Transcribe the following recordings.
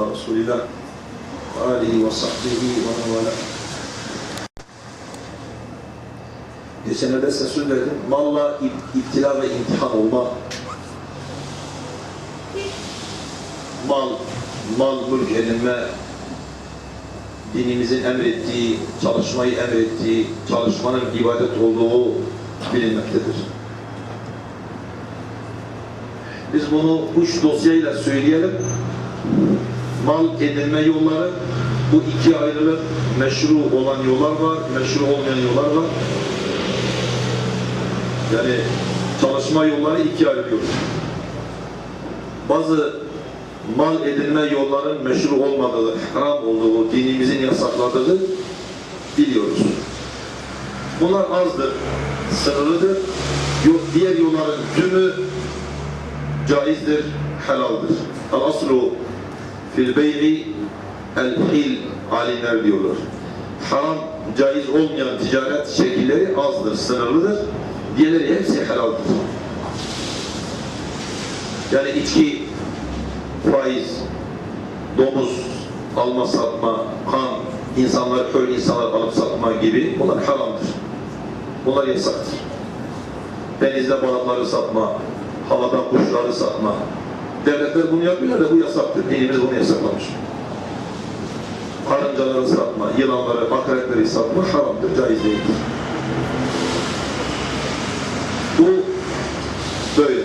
Ve alihi ve sahbihi ve men Geçenlerde size söyledim, malla ip- iptila ve imtihan olma. Mal, mal mülk edinme, dinimizin emrettiği, çalışmayı emrettiği, çalışmanın ibadet olduğu bilinmektedir. Biz bunu üç dosyayla söyleyelim. Mal edinme yolları, bu iki ayrılık, meşru olan yollar var, meşru olmayan yollar var. Yani çalışma yolları ikiye ayrılıyor. Bazı mal edinme yolların meşru olmadığı, haram olduğu, dinimizin yasakladığı biliyoruz. Bunlar azdır, sınırlıdır. Yok, diğer yolların tümü caizdir, helaldir. El-aslu fil bey'i el-hil alimler diyorlar. Haram, caiz olmayan ticaret şekilleri azdır, sınırlıdır. Diğerleri hepsi helaldir. Yani içki, faiz, domuz, alma satma, kan, insanlar, köylü insanlar alıp satma gibi bunlar haramdır. Bunlar yasaktır. Denizde balıkları satma, havadan kuşları satma. Devletler bunu yapıyorlar da bu yasaktır. Dinimiz bunu yasaklamış. Karıncaları satma, yılanları, akrepleri satma haramdır, caiz değildir. Bu böyle.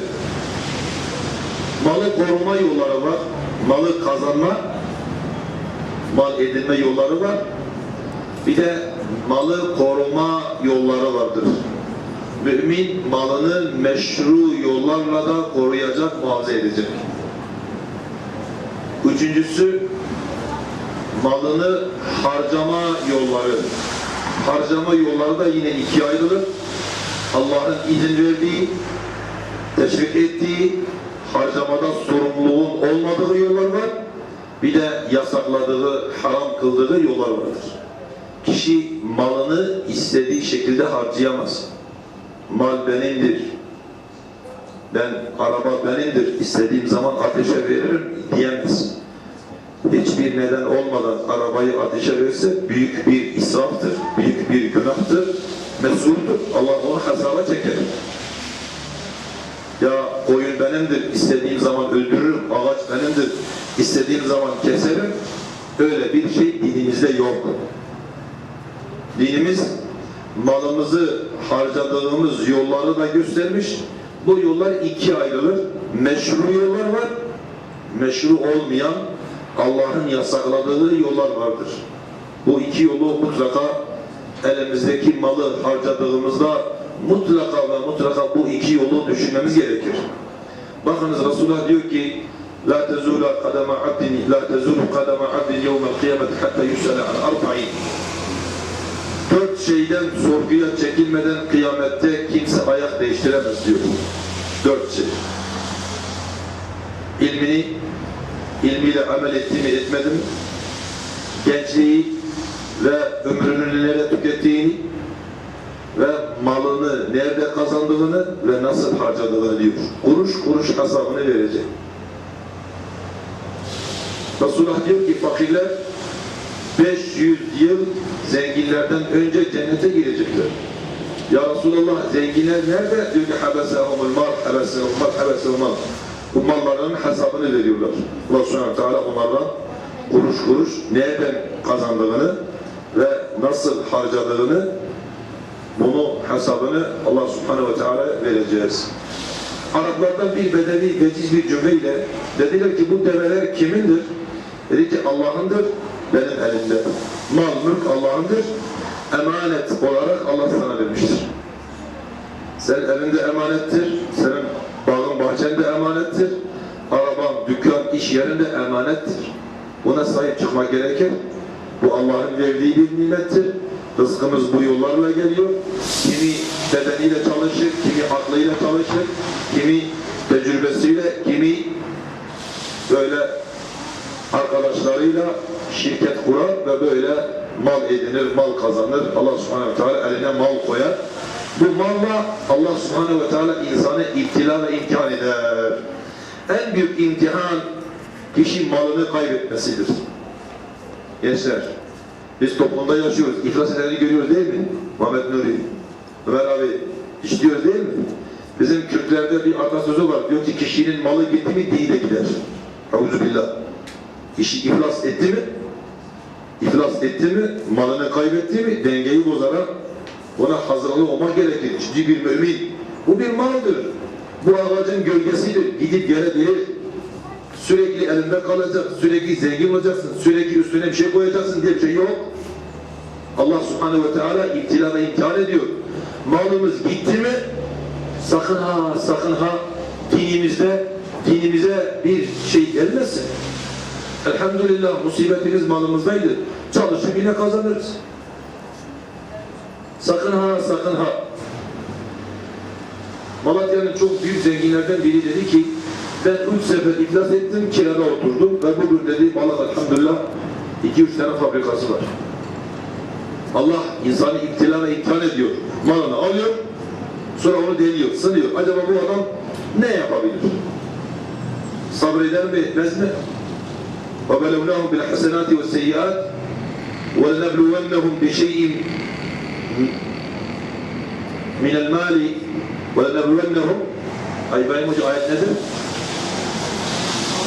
Malı koruma yolları var, malı kazanma, mal edinme yolları var. Bir de malı koruma yolları vardır. Mümin malını meşru yollarla da koruyacak, muhafaza edecek. Üçüncüsü, malını harcama yolları. Harcama yolları da yine ikiye ayrılır. Allah'ın izin verdiği, teşvik ettiği, harcamada sorumluluğun olmadığı yollar var. Bir de yasakladığı, haram kıldığı yollar vardır. Kişi malını istediği şekilde harcayamaz. Mal benimdir. Ben, araba benimdir. İstediğim zaman ateşe veririm diyemez. Hiçbir neden olmadan arabayı ateşe verirse büyük bir israftır, büyük bir günahtır, mesuldür. Allah onu hesaba çeker. Ya koyun benimdir, istediğim zaman öldürürüm, ağaç benimdir, istediğim zaman keserim. Öyle bir şey dinimizde yok. Dinimiz malımızı harcadığımız yolları da göstermiş. Bu yollar ikiye ayrılır. Meşru yollar var, meşru olmayan Allah'ın yasakladığı yollar vardır. Bu iki yolu mutlaka elimizdeki malı harcadığımızda mutlaka ve mutlaka bu iki yolu düşünmemiz gerekir. Bakınız Resulullah diyor ki La tezula kadama abdin la tezulu kadama abdin yevmel kıyamet hatta yusale an arba'in Dört şeyden sorguya çekilmeden kıyamette kimse ayak değiştiremez diyor. Dört şey. İlmini, ilmiyle amel etti mi etmedi? Gençliği ve ömrünü nerede tükettiğini ve malını nerede kazandığını ve nasıl harcadığını diyor. Kuruş kuruş hesabını verecek. Resulullah diyor ki fakirler 500 yıl zenginlerden önce cennete girecekler. Ya Resulallah zenginler nerede? Diyor ki habesehumul mal, habesehumul mal, habesehumul mal. Bu malların hesabını veriyorlar. Allah subhanahu wa ta'ala onlardan kuruş kuruş nereden kazandığını ve nasıl harcadığını bunu hesabını Allah subhanahu ve teala vereceğiz. Araplardan bir bedevi veciz bir cümleyle dediler ki bu develer kimindir? Dedi ki Allah'ındır, benim elimde. Mal, mülk Allah'ındır. Emanet olarak Allah sana vermiştir. Sen elinde emanettir, senin bağın bahçen de emanettir. Araban, dükkan, iş yerinde emanettir. Buna sahip çıkmak gerekir. Bu Allah'ın verdiği bir nimettir. Rızkımız bu yollarla geliyor. Kimi bedeniyle çalışır, kimi aklıyla çalışır, kimi tecrübesiyle, kimi böyle arkadaşlarıyla şirket kurar ve böyle mal edinir, mal kazanır. Allah subhanehu ve teala eline mal koyar. Bu malla Allah subhanehu ve teala insanı iptila ve imtihan eder. En büyük imtihan kişi malını kaybetmesidir. Gençler, biz toplumda yaşıyoruz. İflas edeni görüyoruz değil mi? Muhammed Nuri, Ömer abi işliyoruz değil mi? Bizim Kürtlerde bir atasözü var. Diyor ki kişinin malı gitti mi dini de gider. Euzubillah. Kişi iflas etti mi? İflas etti mi? Malını kaybetti mi? Dengeyi bozarak ona hazırlığı olmak gerekir. Ciddi bir mümin. Bu bir maldır. Bu ağacın gölgesidir. Gidip gelebilir. Sürekli elinde kalacak, sürekli zengin olacaksın, sürekli üstüne bir şey koyacaksın diye bir şey yok. Allah subhanehu ve teala iptila ve imtihan ediyor. Malımız gitti mi sakın ha sakın ha dinimizde dinimize bir şey gelmesin. Elhamdülillah musibetimiz malımızdaydı. Çalışıp yine kazanırız. Sakın ha sakın ha. Malatya'nın çok büyük zenginlerden biri dedi ki ben üç sefer iflas ettim, kirada oturdum ve bugün dedi Malat elhamdülillah iki üç tane fabrikası var. Allah insanı iptila ve imtihan ediyor. Malını alıyor, sonra onu deniyor, sınıyor. Acaba bu adam ne yapabilir? Sabreder mi, etmez mi? وَبَلَوْنَاهُمْ بِالْحَسَنَاتِ وَالسَّيِّئَاتِ وَلَنَبْلُوَنَّهُمْ بِشَيْءٍ min el mali ve lenebüvennehum Ay Hoca ayet nedir?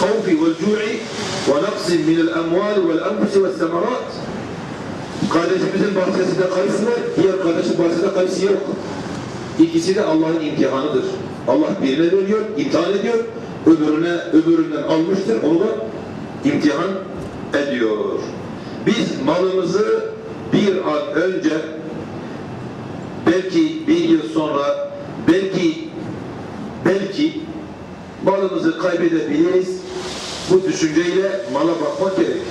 Kavfi vel cu'i ve naksin min el emvali vel enfusi vel semarat Kardeşimizin bahçesinde kayısı var, diğer kardeşin bahçesinde kayısı yok. İkisi de Allah'ın imtihanıdır. Allah birine veriyor, imtihan ediyor, öbürüne öbüründen almıştır, onu da imtihan ediyor. Biz malımızı bir an önce belki bir yıl sonra, belki, belki malımızı kaybedebiliriz. Bu düşünceyle mala bakmak gerekir.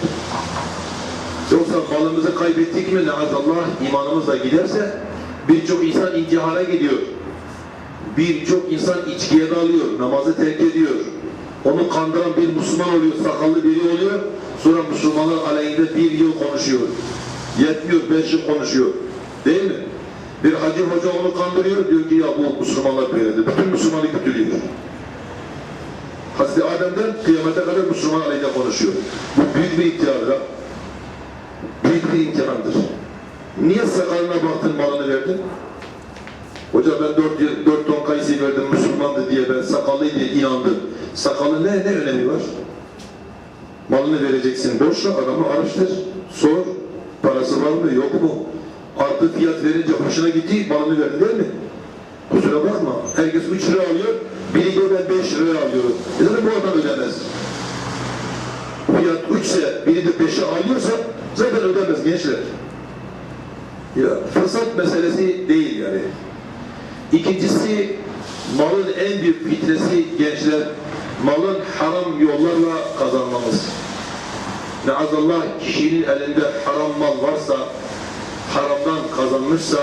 Yoksa malımızı kaybettik mi Allah imanımız da giderse birçok insan intihara gidiyor. Birçok insan içkiye dalıyor, namazı terk ediyor. Onu kandıran bir Müslüman oluyor, sakallı biri oluyor. Sonra Müslümanlar aleyhinde bir yıl konuşuyor. Yetmiyor, beş yıl konuşuyor. Değil mi? Bir hacı hoca onu kandırıyor, diyor ki ya bu Müslümanlar böyledir. Bütün Müslümanı kötülüyor. Hazreti Adem'den kıyamete kadar Müslüman aleyhine konuşuyor. Bu büyük bir ihtiyardır. Büyük bir imtihandır. Niye sakalına baktın malını verdin? Hoca ben dört, dört ton kayısı verdim Müslümandı diye ben sakallıydı diye inandım. Sakalın ne, ne önemi var? Malını vereceksin borçla adamı araştır. Sor. Parası var mı yok mu? Artı fiyat verince hoşuna gitti malını verdin değil mi? Kusura bakma. Herkes 3 lira alıyor. Biri diyor ben 5 liraya alıyorum. E zaten bu adam ödemez. Fiyat 3 ise biri de 5'e alıyorsa zaten ödemez gençler. Ya fırsat meselesi değil yani. İkincisi malın en büyük fitresi gençler malın haram yollarla kazanmamız. Neazallah kişinin elinde haram mal varsa haramdan kazanmışsa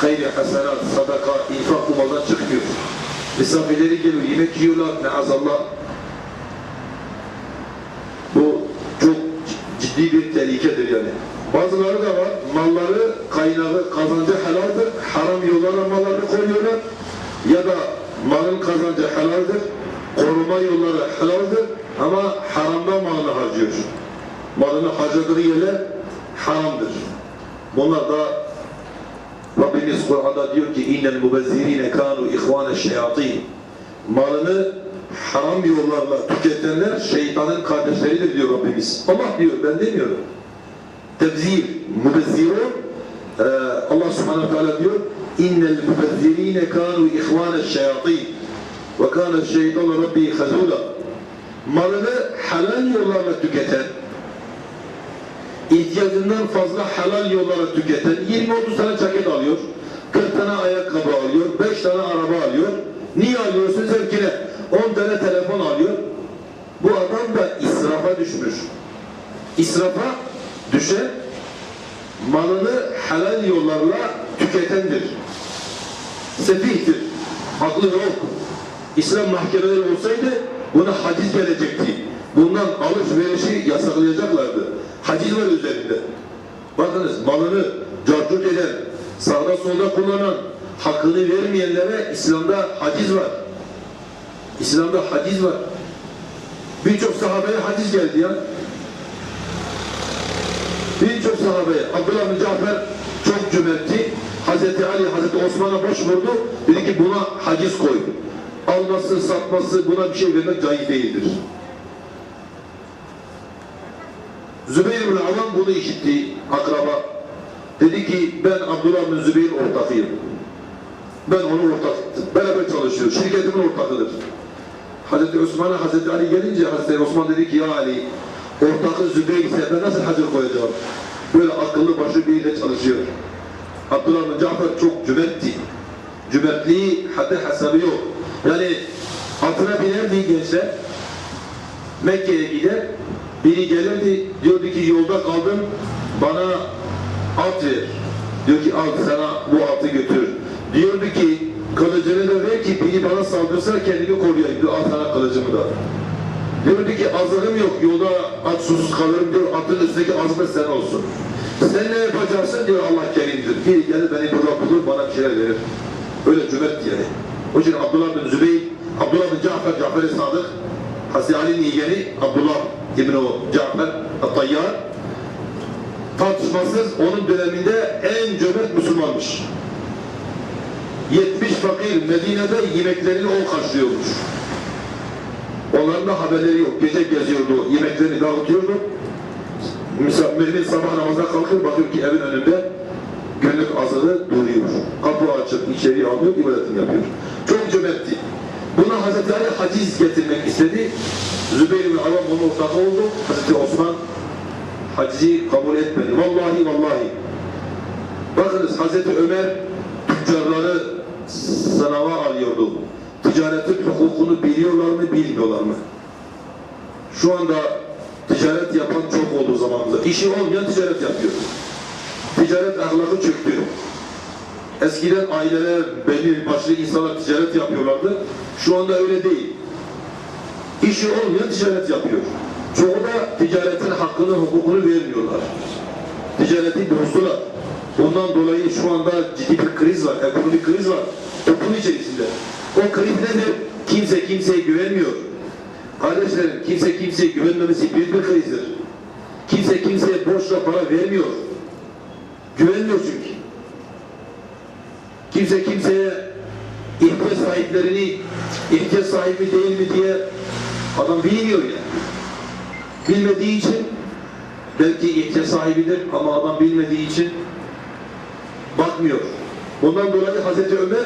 hayri hasenat, sadaka, infak bu maldan çıkmıyor. Misafirleri geliyor, yemek yiyorlar neazallah. Bu çok ciddi bir tehlikedir yani. Bazıları da var, malları, kaynağı, kazancı helaldir, haram yollara mallarını koyuyorlar. Ya da malın kazancı helaldir, koruma yolları helaldir ama haramdan malını harcıyor. Malını harcadığı yerler haramdır. Bunlar da Rabbimiz Kur'an'da diyor ki innel mubezzirine kanu ihvane şeyatin malını haram yollarla tüketenler şeytanın kardeşleridir diyor Rabbimiz. Allah diyor ben demiyorum. Tebzir, mubezzirun eee, Allah subhanahu teala diyor innel mubezzirine kanu ihvane şeyatin ve kâne şeytanu rabbi hazûla malını helal yollarla tüketen ihtiyacından fazla halal yollara tüketen 20-30 tane ceket alıyor, 40 tane ayakkabı alıyor, 5 tane araba alıyor. Niye alıyorsun zevkine? 10 tane telefon alıyor. Bu adam da israfa düşmüş. İsrafa düşen malını helal yollarla tüketendir. Sefihtir. Aklı yok. İslam mahkemeleri olsaydı buna haciz gelecekti. Bundan alışverişi yasaklayacaklardı. Haciz var üzerinde. Bakınız malını carcut eden, sağda solda kullanan, hakkını vermeyenlere İslam'da haciz var. İslam'da haciz var. Birçok sahabeye hadis geldi ya. Birçok sahabeye. Abdullah bin Cafer çok cömertti. Hazreti Ali, Hazreti Osman'a başvurdu. Dedi ki buna haciz koy. Alması, satması, buna bir şey vermek caiz değildir. Zübeyir bin Avam bunu işitti akraba. Dedi ki ben Abdullah bin Zübeyir ortakıyım. Ben onu ortak, beraber çalışıyoruz. Şirketimin ortakıdır. Hazreti Osman'a Hazreti Ali gelince Hazreti Osman dedi ki ya Ali ortakı Zübeyir ise ben nasıl hacır koyacağım? Böyle akıllı başı biriyle çalışıyor. Abdullah bin Cafer çok cömertti. Cömertliği haddi hesabı yok. Yani atına binerdi gençler. Mekke'ye gider. Biri gelirdi diyordu ki yolda kaldım bana at ver. Diyor ki al sana bu atı götür. Diyordu ki kılıcını da ver ki biri bana saldırsa kendimi koruyayım. Diyor al sana kılıcımı da. Diyordu ki azığım yok yolda aç susuz kalırım diyor atın üstündeki azık da sen olsun. Sen ne yapacaksın diyor Allah kerimdir. Biri gelir beni burada bulur bana bir şeyler verir. Öyle cömert yani. O için Abdullah bin Zübeyir, Abdullah bin Cafer, Cafer-i Sadık, Hazreti Ali'nin yeğeni Abdullah İbn-i Cafer, At-Tayyar, tartışmasız onun döneminde en cömert Müslümanmış. 70 fakir Medine'de yemeklerini o karşılıyormuş. Onların da haberleri yok. Gece geziyordu, yemeklerini dağıtıyordu. Mümin sabah namazına kalkıyor, bakıyor ki evin önünde günlük azılı duruyor. Kapı açıp içeri alıyor, ibadetini yapıyor. Çok cömertti. Buna Hazreti Ali haciz getirmek istedi. Zübeyir bin Avam onun ortağı oldu. Hazreti Osman hacizi kabul etmedi. Vallahi vallahi. Bakınız Hazreti Ömer tüccarları sınava alıyordu. Ticaretin hukukunu biliyorlar mı, bilmiyorlar mı? Şu anda ticaret yapan çok olduğu zamanımızda. İşi olmayan ticaret yapıyor. Ticaret ahlakı çöktü. Eskiden aileler, belli başlı insanlar ticaret yapıyorlardı. Şu anda öyle değil. İşi olmayan ticaret yapıyor. Çoğu da ticaretin hakkını, hukukunu vermiyorlar. Ticareti bozdular. Bundan dolayı şu anda ciddi bir kriz var, ekonomik kriz var toplum içerisinde. O kriz nedir? Kimse kimseye güvenmiyor. Kardeşlerim, kimse kimseye güvenmemesi büyük bir krizdir. Kimse kimseye borçla para vermiyor. Güvenmiyor çünkü. Kimse kimseye ihtiyaç sahiplerini ihtiyaç sahibi değil mi diye adam bilmiyor yani. Bilmediği için belki ihtiyaç sahibidir ama adam bilmediği için bakmıyor. Bundan dolayı Hazreti Ömer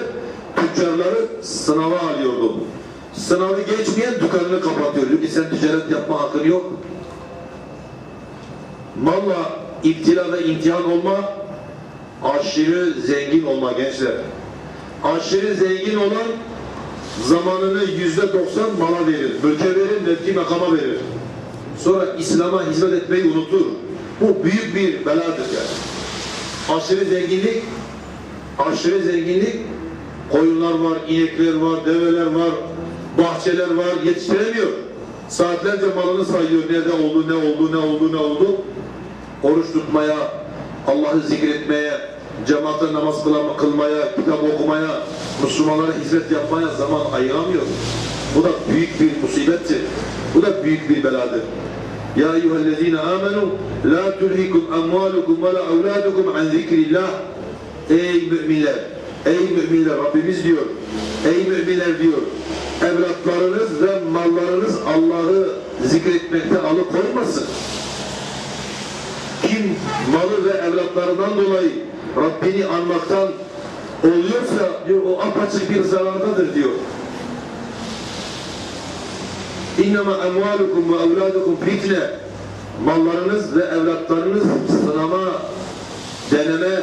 tüccarları sınava alıyordu. Sınavı geçmeyen dükkanını kapatıyor. Ki sen ticaret yapma hakkın yok. Malla iptila ve imtihan olma, aşırı zengin olma gençler. Aşırı zengin olan zamanını yüzde doksan mala verir. Mülke verir, mevki makama verir. Sonra İslam'a hizmet etmeyi unutur. Bu büyük bir beladır yani. Aşırı zenginlik, aşırı zenginlik, koyunlar var, inekler var, develer var, bahçeler var, yetiştiremiyor. Saatlerce malını sayıyor, nerede oldu, ne oldu, ne oldu, ne oldu. Oruç tutmaya, Allah'ı zikretmeye, cemaatle namaz kılama- kılmaya, kitap okumaya, Müslümanlara hizmet yapmaya zaman ayıramıyor. Bu da büyük bir musibettir. Bu da büyük bir beladır. Ya eyyühellezine amenu la tulhikum amvalukum ve la evladukum an zikrillah. Ey müminler, ey müminler Rabbimiz diyor. Ey müminler diyor. Evlatlarınız ve mallarınız Allah'ı zikretmekte alıkoymasın. Kim malı ve evlatlarından dolayı Rabbini anmaktan oluyorsa diyor o apaçık bir zarardadır diyor. İnnema emvalukum ve evladukum fitne. Mallarınız ve evlatlarınız sınama, deneme,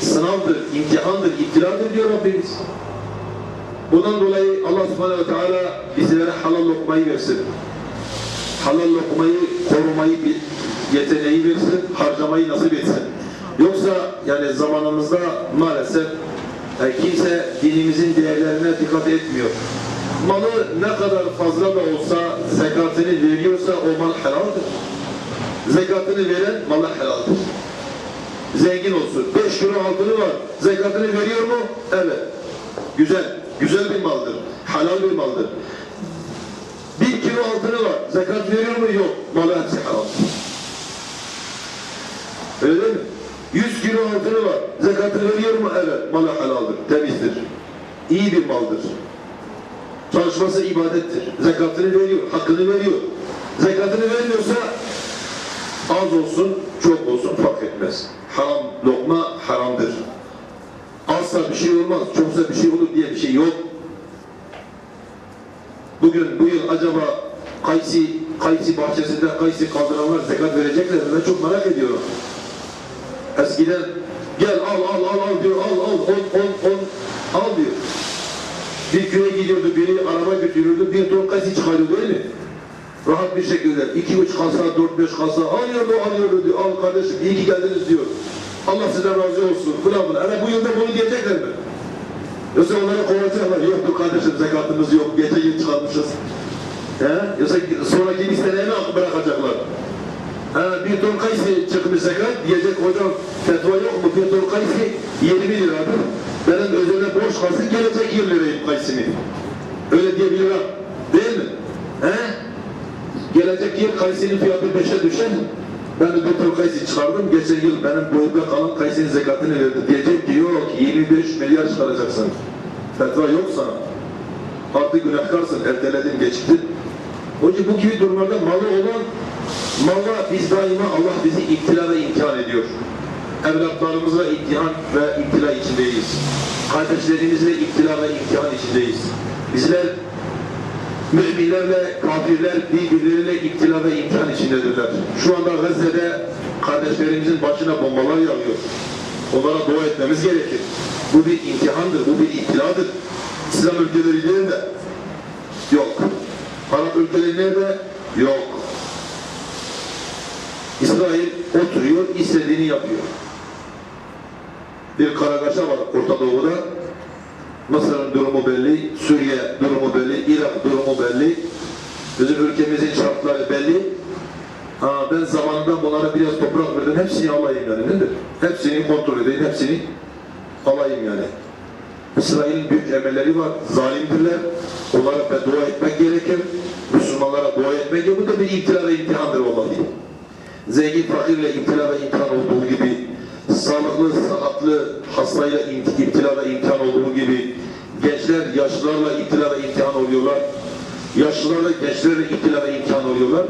sınavdır, imtihandır, iptiladır diyor Rabbimiz. Bundan dolayı Allah subhanehu ve teala bizlere halal lokmayı versin. Halal lokmayı korumayı yeteneği versin, harcamayı nasip etsin. Yoksa yani zamanımızda maalesef e, kimse dinimizin değerlerine dikkat etmiyor. Malı ne kadar fazla da olsa zekatını veriyorsa o mal helaldir. Zekatını veren malı helaldir. Zengin olsun. 5 kilo altını var. Zekatını veriyor mu? Evet. Güzel. Güzel bir maldır. Halal bir maldır. Bir kilo altını var. Zekat veriyor mu? Yok. Malı hepsi haram. Öyle mi? 100 kilo altını var. Zekatını veriyor mu? Evet. Malı halaldir. Temizdir. İyi bir maldır. Çalışması ibadettir. Zekatını veriyor. Hakkını veriyor. Zekatını vermiyorsa az olsun, çok olsun fark etmez. Haram lokma haramdır. Azsa bir şey olmaz, çoksa bir şey olur diye bir şey yok. Bugün, bu yıl acaba kayısı, kayısı bahçesinde kayısı kaldıranlar zekat verecekler mi? Ben çok merak ediyorum. Eskiden gel al al al al diyor, al al, on on on al diyor. Bir köye gidiyordu, biri araba götürüyordu, bir ton kayısı çıkarıyordu değil mi? Rahat bir şekilde, iki üç kasa, dört beş kasa alıyordu, alıyordu diyor. Al kardeşim, iyi ki geldiniz diyor. Allah sizden razı olsun, falan falan. Hani bu yılda bunu diyecekler mi? Yoksa onları kovacaklar. Yoktu kardeşim zekatımız yok. Geçen yıl çıkartmışız. He? Yoksa sonraki bir mi bırakacaklar? Bir ton kayısı çıkmış zekat. Diyecek hocam fetva yok mu? Bir ton kayısı 20 liradır. Benim özeline borç kalsın gelecek yıl vereyim kayısını. Öyle diyebilir ha. Değil mi? He? Gelecek yıl kayısının fiyatı 5'e düşer. Ben bir ton kayısı çıkardım. Geçen yıl benim boyumda kalan kayısının zekatını verdi. Diyecek ki yok 25 milyar çıkaracaksın. Fetva yok sana. Artık günahkarsın. Erteledin, geçtin. Onun bu gibi durumlarda malı olan malla biz daima Allah bizi iptila ve imtihan ediyor. Evlatlarımızla imtihan ve iptila içindeyiz. Kardeşlerimizle iptila ve imtihan içindeyiz. Bizler müminlerle kafirler birbirleriyle iptila ve imtihan içindedirler. Şu anda Gazze'de kardeşlerimizin başına bombalar yağıyor. Onlara dua etmemiz gerekir. Bu bir imtihandır, bu bir iptiladır. İslam ülkeleri nerede? Yok. Arap ülkeleri nerede? Yok. İsrail oturuyor, istediğini yapıyor. Bir kargaşa var Orta Doğu'da. Mısır'ın durumu belli, Suriye durumu belli, Irak durumu belli. Bizim ülkemizin şartları belli. Ha, ben zamanında bunlara biraz toprak verdim, hepsini alayım yani nedir? Hepsini kontrol edeyim, hepsini alayım yani. İsrail'in büyük emelleri var, zalimdirler. Onlara beddua etmek gerekir. Müslümanlara dua etmek gerekir. Bu da bir iptila ve imtihandır vallahi. Zengin fakirle iptila ve imtihan olduğu gibi, sağlıklı, sıhhatlı hastayla iptila ve imtihan olduğu gibi, gençler yaşlılarla iptila ve imtihan oluyorlar. Yaşlılarla gençlerle iptila ve imtihan oluyorlar.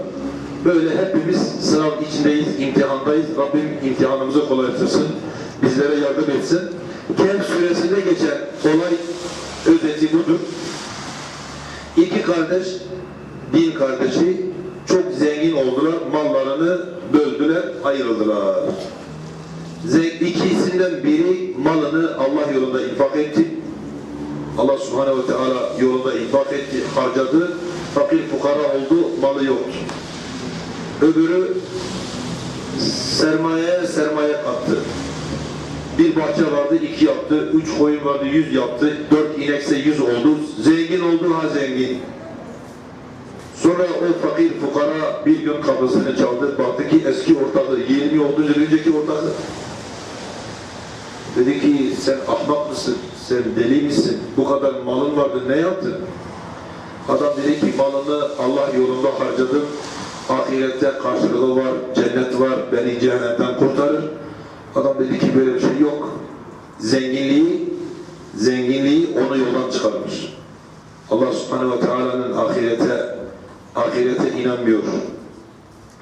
Böyle hepimiz sınav içindeyiz, imtihandayız. Rabbim imtihanımızı kolaylaştırsın, bizlere yardım etsin. Kehf suresinde geçen olay özeti budur. İki kardeş, din kardeşi çok zengin oldular, mallarını böldüler, ayrıldılar. İkisinden biri malını Allah yolunda infak etti. Allah subhanehu ve teala yolunda infak etti, harcadı. Fakir fukara oldu, malı yoktu. Öbürü sermayeye sermaye kattı. Bir bahçe vardı, iki yaptı. Üç koyun vardı, yüz yaptı. Dört inekse yüz oldu. Zengin oldu, ha zengin. Sonra o fakir fukara bir gün kapısını çaldı. Baktı ki eski ortağı, 20 30 yıl önceki ortağı. Dedi ki sen ahmak mısın? Sen deli misin? Bu kadar malın vardı ne yaptın? Adam dedi ki malını Allah yolunda harcadım. Ahirette karşılığı var, cennet var, beni cehennemden kurtarır. Adam dedi ki böyle bir şey yok. Zenginliği, zenginliği onu yoldan çıkarmış. Allah subhanehu ve teala'nın ahirete, ahirete inanmıyor.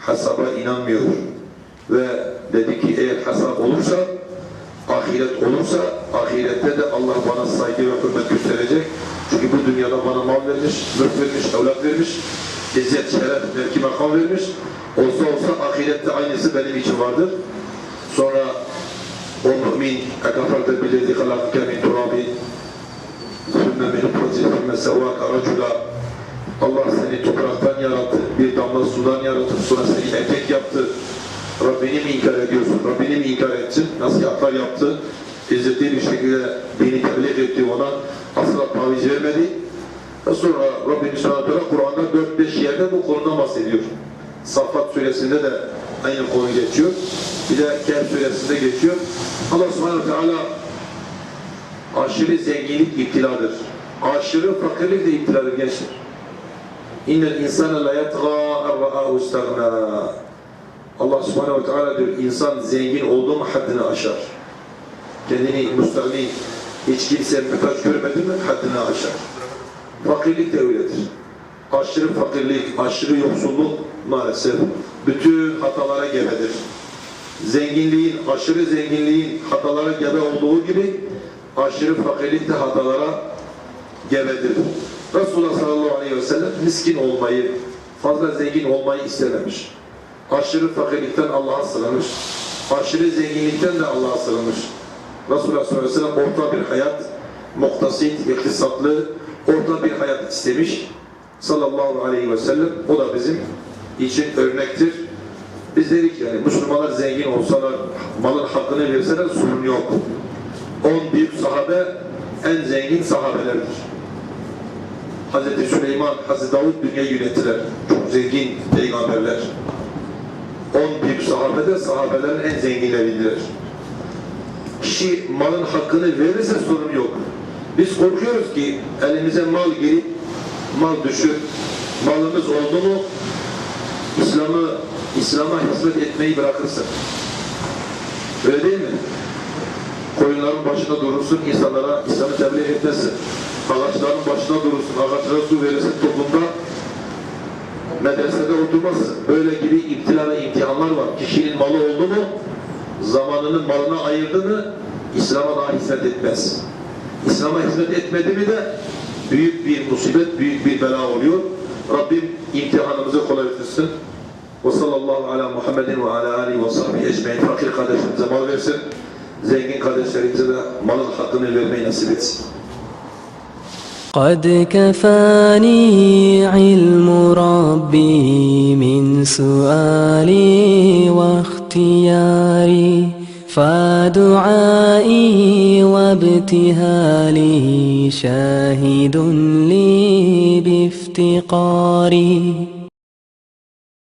Hesaba inanmıyor. Ve dedi ki eğer hesap olursa, ahiret olursa, ahirette de Allah bana saygı ve hürmet gösterecek. Çünkü bu dünyada bana mal vermiş, mülk vermiş, evlat vermiş, izzet, şeref, mevki, makam vermiş. Olsa olsa ahirette aynısı benim için vardır. Sonra o mümin ekaferde bilezi halakike min turabi sümme min nutfeti sümme sevvaka racula Allah seni topraktan yarattı, bir damla sudan yarattı, sonra seni erkek yaptı. Rabbini mi inkar ediyorsun? Rabbini mi inkar ettin? Nasihatler yaptı. İzzetli bir şekilde dini tebliğ etti ona. Asla taviz vermedi. Ve sonra Rabbimiz Teala Kur'an'da 4-5 yerde bu konudan bahsediyor. Saffat suresinde de aynı konu geçiyor. Bir de Kehf suresinde geçiyor. Allah Subhanahu Teala aşırı zenginlik iptiladır. Aşırı fakirlik de iptiladır gençler. İnnel insane la yatgâ en ra'âhu istagna. Allah subhanehu ve teala diyor, insan zengin olduğu mu haddini aşar. Kendini müstahni, hiç kimse muhtaç görmedi mi haddini aşar. Fakirlik de öyledir. Aşırı fakirlik, aşırı yoksulluk maalesef bütün hatalara gebedir. Zenginliğin, aşırı zenginliğin hatalara gebe olduğu gibi aşırı fakirlik de hatalara gebedir. Resulullah sallallahu aleyhi ve sellem miskin olmayı, fazla zengin olmayı istememiş. Aşırı fakirlikten Allah'a sığınmış. Aşırı zenginlikten de Allah'a sığınmış. Resulullah sallallahu aleyhi ve sellem orta bir hayat, muktasit, iktisatlı, orta bir hayat istemiş. Sallallahu aleyhi ve sellem. O da bizim için örnektir. Biz dedik yani Müslümanlar zengin olsalar, malın hakkını verseler sorun yok. On büyük sahabe en zengin sahabelerdir. Hazreti Süleyman, Hazreti Davud dünyayı yönettiler. Çok zengin peygamberler. On büyük sahabe de sahabelerin en zenginleridir. Kişi malın hakkını verirse sorun yok. Biz korkuyoruz ki elimize mal girip mal düşüp malımız oldu mu İslam'ı İslam'a hizmet etmeyi bırakırsın. Öyle değil mi? Koyunların başında durursun, insanlara İslam'ı tebliğ etmezsin. Ağaçların başında durursun, ağaçlara su verirsin toplumda. Medresede oturmazsın. Böyle gibi iptila ve imtihanlar var. Kişinin malı oldu mu, zamanını malına ayırdı mı, İslam'a daha hizmet etmez. İslam'a hizmet etmedi mi de büyük bir musibet, büyük bir bela oluyor. Rabbim imtihanımızı kolaylaştırsın. Ve sallallahu ala Muhammedin ve ala alihi ve sahbihi ecmaîn. Fakir kardeşlerimize mal versin. Zengin kardeşlerimize de malın hakkını vermeyi nasip etsin. قد كفاني علم ربي من سؤالي واختياري فدعائي وابتهالي شاهد لي بافتقاري.